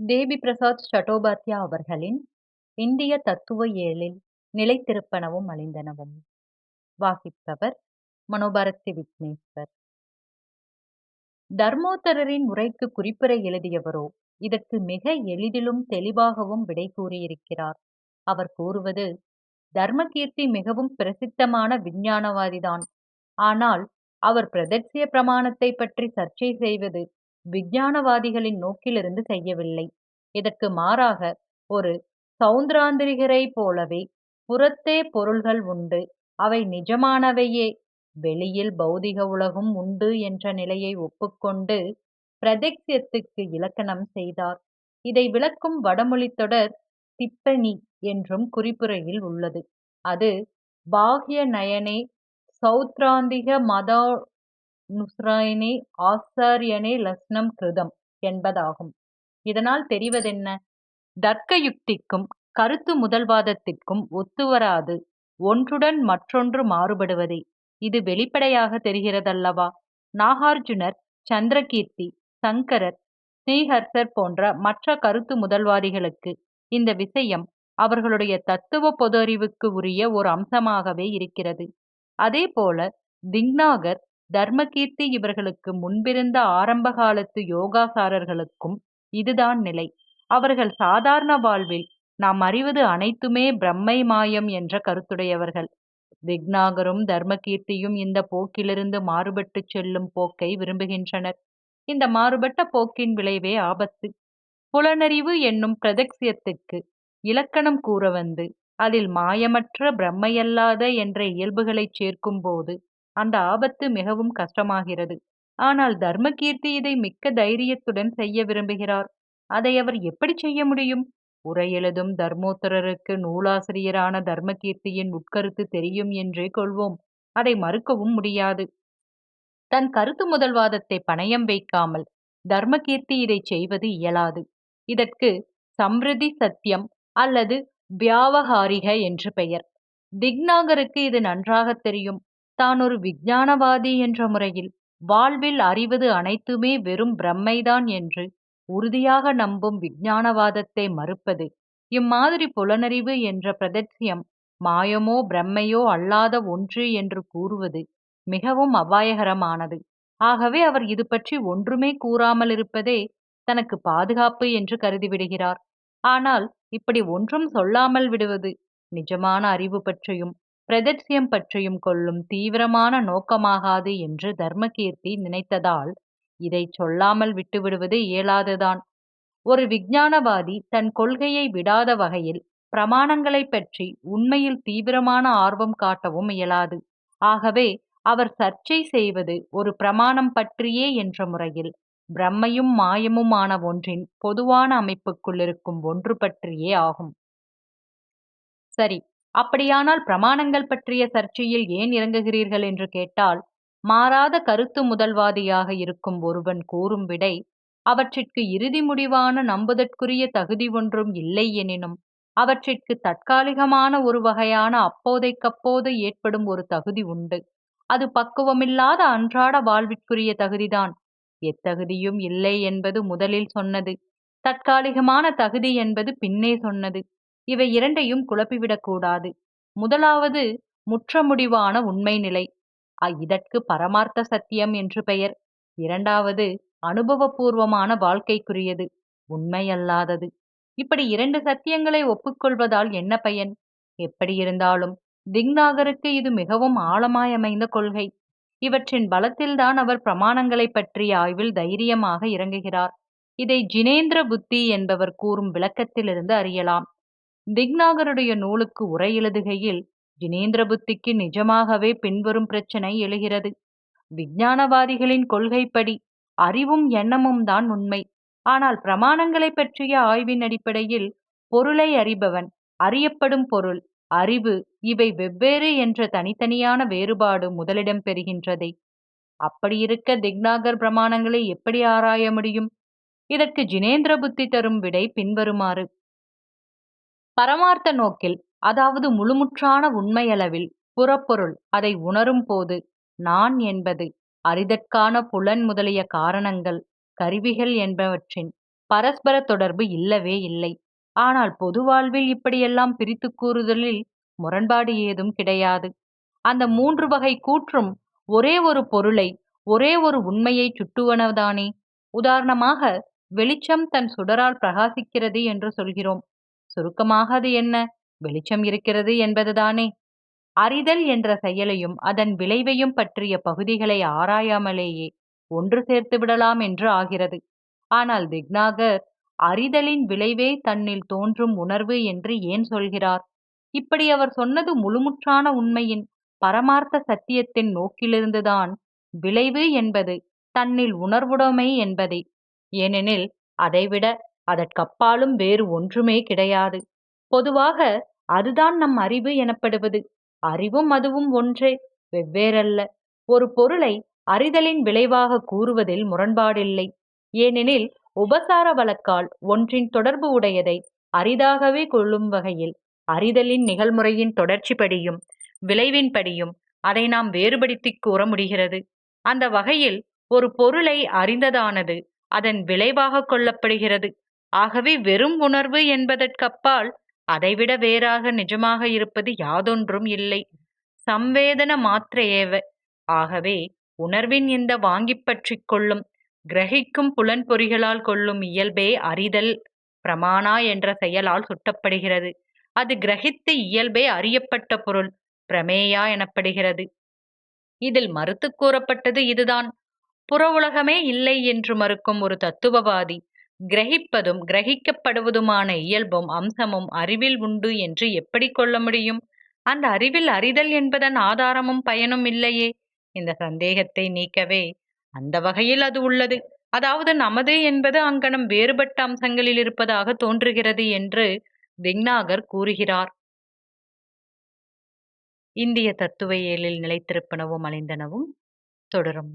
தேவி பிரசாத் சட்டோபாத்யா அவர்களின் இந்திய தத்துவ இயலில் நிலைத்திருப்பனவும் அழிந்தனவும். வாசிப்பவர் மனோபாரதி விக்னேஸ்வர். தர்மோத்தரரின் உரைக்கு குறிப்புரை எழுதியவரோ இதற்கு மிக எளிதிலும் தெளிவாகவும் விடை கூறியிருக்கிறார். அவர் கூறுவது தர்மகீர்த்தி மிகவும் பிரசித்தமான விஞ்ஞானவாதிதான். ஆனால் அவர் பிரதட்சிய பிரமாணத்தை பற்றி சர்ச்சை செய்வது விஞ்ஞானவாதிகளின் நோக்கிலிருந்து செய்யவில்லை. இதற்கு மாறாக ஒரு சௌந்திராந்திரிகரைப் போலவே புறத்தே பொருள்கள் உண்டு. அவை நிஜமானவையே. வெளியில் பௌதிக உலகும் உண்டு என்ற நிலையை ஒப்புக்கொண்டு பிரதட்சியத்துக்கு இலக்கணம் செய்தார். இதை விளக்கும் வடமொழித் தொடர் திப்பணி என்றும் குறிப்புரையில் உள்ளது. அது பாஹ்ய நயனே சௌத்ராந்திக நுஸ்ராயினே ஆச்சாரியனே லக்னம் கிருதம் என்பதாகும். இதனால் தெரிவதென்ன? தர்க்க யுக்திக்கும் கருத்து முதல்வாதத்திற்கும் ஒத்துவராது. ஒன்றுடன் மற்றொன்று மாறுபடுவதே. இது வெளிப்படையாக தெரிகிறதல்லவா? நாகார்ஜுனர் சந்திரகீர்த்தி சங்கரர் ஸ்ரீஹர்சர் போன்ற மற்ற கருத்து முதல்வாதிகளுக்கு இந்த விஷயம் அவர்களுடைய தத்துவ பொதறிவுக்கு உரிய ஒரு அம்சமாகவே இருக்கிறது. அதே போல திங்நாகர் தர்மகீர்த்தி இவர்களுக்கு முன்பிருந்த ஆரம்ப காலத்து யோகாசாரர்களுக்கும் இதுதான் நிலை. அவர்கள் சாதாரண வாழ்வில் நாம் அறிவது அனைத்துமே பிரம்மை மாயம் என்ற கருத்துடையவர்கள். விக்னாகரும் தர்மகீர்த்தியும் இந்த போக்கிலிருந்து மாறுபட்டு செல்லும் போக்கை விரும்புகின்றனர். இந்த மாறுபட்ட போக்கின் விளைவே ஆபத்து. புலனறிவு என்னும் பிரதக்சியத்துக்கு இலக்கணம் கூற வந்து அதில் மாயமற்ற பிரம்மையல்லாத என்ற இயல்புகளைச் சேர்க்கும்போது அந்த ஆபத்து மிகவும் கஷ்டமாகிறது. ஆனால் தர்மகீர்த்தி இதை மிக்க தைரியத்துடன் செய்ய விரும்புகிறார். அதை அவர் எப்படி செய்ய முடியும்? உரையெழுதும் தர்மோத்தரருக்கு நூலாசிரியரான தர்மகீர்த்தியின் உட்கருத்து தெரியும் என்றே கொள்வோம். அதை மறுக்கவும் முடியாது. தன் கருத்து முதல்வாதத்தை பணயம் வைக்காமல் தர்மகீர்த்தி இதை செய்வது இயலாது. இதற்கு சம்ருதி சத்தியம் அல்லது வியாவகாரிக என்று பெயர். திக்நாகருக்கு இது நன்றாக தெரியும். தான் ஒரு விஞ்ஞானவாதி என்ற முறையில் வாழ்வில் அறிவது அனைத்துமே வெறும் பிரம்மைதான் என்று உறுதியாக நம்பும் விஞ்ஞானவாதத்தை மறுப்பது இம்மாதிரி புலனறிவு என்ற பிரதட்சியம் மாயமோ பிரம்மையோ அல்லாத ஒன்று என்று கூறுவது மிகவும் அபாயகரமானது. ஆகவே அவர் இது பற்றி ஒன்றுமே கூறாமல் இருப்பதே தனக்கு பாதுகாப்பு என்று கருதிவிடுகிறார். ஆனால் இப்படி ஒன்றும் சொல்லாமல் விடுவது நிஜமான அறிவு பற்றியும் பிரதட்சியம் பற்றியும் கொள்ளும் தீவிரமான நோக்கமாகாது என்று தர்மகீர்த்தி நினைத்ததால் இதை சொல்லாமல் விட்டுவிடுவது இயலாதுதான். ஒரு விஞ்ஞானவாதி தன் கொள்கையை விடாத வகையில் பிரமாணங்களை பற்றி உண்மையில் தீவிரமான ஆர்வம் காட்டவும் இயலாது. ஆகவே அவர் சர்ச்சை செய்வது ஒரு பிரமாணம் பற்றியே என்ற முறையில் பிரம்மையும் மாயமுமான ஒன்றின் பொதுவான அமைப்புக்குள் இருக்கும் ஒன்று பற்றியே ஆகும். சரி அப்படியானால் பிரமாணங்கள் பற்றிய சர்ச்சையில் ஏன் இறங்குகிறீர்கள் என்று கேட்டால் மாறாத கருத்து முதல்வாதியாக இருக்கும் ஒருவன் கூறும் விடை அவற்றிற்கு இறுதி முடிவான நம்புதற்குரிய தகுதி ஒன்றும் இல்லை எனினும் அவற்றிற்கு தற்காலிகமான ஒரு வகையான அப்போதைக்கப்போது ஏற்படும் ஒரு தகுதி உண்டு. அது பக்குவமில்லாத அன்றாட வாழ்விற்குரிய தகுதிதான். எத்தகுதியும் இல்லை என்பது முதலில் சொன்னது தற்காலிகமான தகுதி என்பது பின்னே சொன்னது. இவை இரண்டையும் குழப்பிவிடக்கூடாது முதலாவது முற்ற முடிவான உண்மை நிலை. இதற்கு பரமார்த்த சத்தியம் என்று பெயர். இரண்டாவது அனுபவபூர்வமான வாழ்க்கைக்குரியது உண்மையல்லாதது. இப்படி இரண்டு சத்தியங்களை ஒப்புக்கொள்வதால் என்ன பயன்? எப்படி இருந்தாலும் இது மிகவும் ஆழமாயமைந்த கொள்கை. இவற்றின் பலத்தில்தான் அவர் பிரமாணங்களை பற்றிய ஆய்வில் தைரியமாக இறங்குகிறார். இதை ஜினேந்திர புத்தி என்பவர் கூறும் விளக்கத்திலிருந்து அறியலாம். திக்நாகருடைய நூலுக்கு உரை எழுதுகையில் ஜினேந்திர புத்திக்கு நிஜமாகவே பின்வரும் பிரச்சனை எழுகிறது. விஞ்ஞானவாதிகளின் கொள்கைப்படி அறிவும் எண்ணமும் தான் உண்மை. ஆனால் பிரமாணங்களை பற்றிய ஆய்வின் அடிப்படையில் பொருளை அறிபவன் அறியப்படும் பொருள் அறிவு இவை வெவ்வேறு என்ற தனித்தனியான வேறுபாடு முதலிடம் பெறுகின்றதே. அப்படியிருக்க திக்நாகர் பிரமாணங்களை எப்படி ஆராய முடியும்? இதற்கு ஜினேந்திர புத்தி தரும் விடை பின்வருமாறு. பரமார்த்த நோக்கில் அதாவது முழுமுற்றான உண்மையளவில் புறப்பொருள் அதை உணரும் போது நான் என்பது அறிதற்கான புலன் முதலிய காரணங்கள் கருவிகள் என்பவற்றின் பரஸ்பர தொடர்பு இல்லவே இல்லை. ஆனால் பொது வாழ்வில் இப்படியெல்லாம் பிரித்து கூறுதலில் முரண்பாடு ஏதும் கிடையாது. அந்த மூன்று வகை கூற்றும் ஒரே ஒரு பொருளை ஒரே ஒரு உண்மையை சுட்டுவனதானே உதாரணமாக வெளிச்சம் தன் சுடரால் பிரகாசிக்கிறது என்று சொல்கிறோம். சுருக்கமாக அது என்ன? வெளிச்சம் இருக்கிறது என்பதுதானே. அறிதல் என்ற செயலையும் அதன் விளைவையும் பற்றிய பகுதிகளை ஆராயாமலேயே ஒன்று சேர்த்து விடலாம் என்று ஆகிறது. ஆனால் திக்னாகர் அறிதலின் விளைவே தன்னில் தோன்றும் உணர்வு என்று ஏன் சொல்கிறார்? இப்படி அவர் சொன்னது முழுமுற்றான உண்மையின் பரமார்த்த சத்தியத்தின் நோக்கிலிருந்துதான் விளைவு என்பது தன்னில் உணர்வுடைமை என்பதே. ஏனெனில் அதைவிட அதற்கப்பாலும் வேறு ஒன்றுமே கிடையாது. பொதுவாக அதுதான் நம் அறிவு எனப்படுவது. அறிவும் அதுவும் ஒன்றே வெவ்வேறல்ல. ஒரு பொருளை அறிதலின் விளைவாக கூறுவதில் முரண்பாடில்லை. ஏனெனில் உபசார வழக்கால் ஒன்றின் தொடர்பு உடையதை அரிதாகவே கொள்ளும் வகையில் அறிதலின் நிகழ்முறையின் தொடர்ச்சிப்படியும் விளைவின்படியும் அதை நாம் வேறுபடுத்திக் கூற முடிகிறது. அந்த வகையில் ஒரு பொருளை அறிந்ததானது அதன் விளைவாக கொள்ளப்படுகிறது. ஆகவே வெறும் உணர்வு என்பதற்கப்பால் அதைவிட வேறாக நிஜமாக இருப்பது யாதொன்றும் இல்லை. சம்வேதன மாத்திரையேவ. ஆகவே உணர்வின் இந்த வாங்கிப் பற்றிக் கொள்ளும் கிரகிக்கும் புலன்பொறிகளால் கொள்ளும் இயல்பே அறிதல் பிரமாணா என்ற செயலால் சுட்டப்படுகிறது. அது கிரகித்த இயல்பே அறியப்பட்ட பொருள் பிரமேயா எனப்படுகிறது. இதில் மறுத்து கூறப்பட்டது இதுதான். புற உலகமே இல்லை என்று மறுக்கும் ஒரு தத்துவவாதி கிரகிப்பதும் கிரகிக்கப்படுவதுமான இயல்பும் அம்சமும் அறிவில் உண்டு என்று எப்படி கொள்ள முடியும்? அந்த அறிவில் அறிதல் என்பதன் ஆதாரமும் பயனும் இல்லையே? இந்த சந்தேகத்தை நீக்கவே அந்த வகையில் அது உள்ளது. அதாவது நமது என்பது அங்கனம் வேறுபட்ட அம்சங்களில் இருப்பதாக தோன்றுகிறது என்று விக்னாகர் கூறுகிறார். இந்திய தத்துவ இயலில் நிலைத்திருப்பனவும் அழிந்தனவும் தொடரும்.